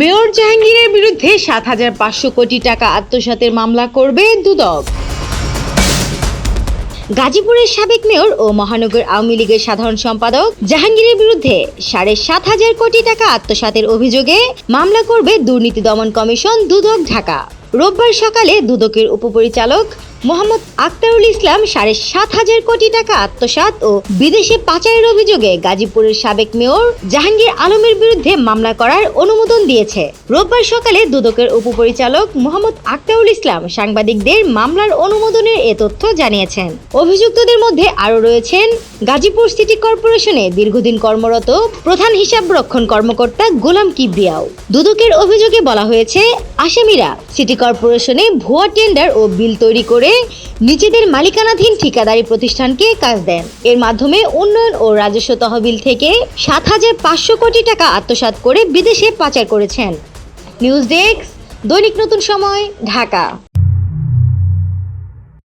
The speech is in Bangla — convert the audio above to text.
মেয়র জাহাঙ্গীরের বিরুদ্ধে সাত হাজার পাঁচশো কোটি টাকা আত্মসাতের মামলা করবে দুদক। গাজীপুরের সাবেক মেয়র ও মহানগর আওয়ামী লীগের সাধারণ সম্পাদক জাহাঙ্গীরের বিরুদ্ধে সাড়ে সাত হাজার কোটি টাকা আত্মসাতের অভিযোগে মামলা করবে দুর্নীতি দমন কমিশন দুদক ঢাকা। রোববার সকালে দুদকের উপপরিচালক মোহাম্মদ আক্তারুল ইসলাম সাড়ে সাত হাজার কোটি টাকা আত্মসাৎ ও বিদেশে পাচারের অভিযোগে গাজীপুরের সাবেক মেয়র জাহাঙ্গীর আলমের বিরুদ্ধে মামলা করার অনুমোদন দিয়েছে। রোববার সকালে দুদকের উপপরিচালক মোহাম্মদ আক্তারুল ইসলাম সাংবাদিকদের মামলার অনুমোদনের এ তথ্য জানিয়েছেন। অভিযুক্তদের মধ্যে আরও রয়েছেন গাজীপুর সিটি কর্পোরেশনে দীর্ঘদিন কর্মরত প্রধান হিসাব রক্ষণ কর্মকর্তা গোলাম কিবরিয়াও। দুদকের অভিযোগে বলা হয়েছে, আসামিরা সিটি কর্পোরেশনে ভুয়া টেন্ডার ও বিল তৈরি করে নিজেদের মালিকানাধীন ঠিকাদারি প্রতিষ্ঠানকে কাজ দেন। এর মাধ্যমে উন্নয়ন ও রাজস্ব তহবিল থেকে সাত হাজার পাঁচশো কোটি টাকা আত্মসাৎ করে বিদেশে পাচার করেছেন। নিউজ ডেস্ক, দৈনিক নতুন সময়, ঢাকা।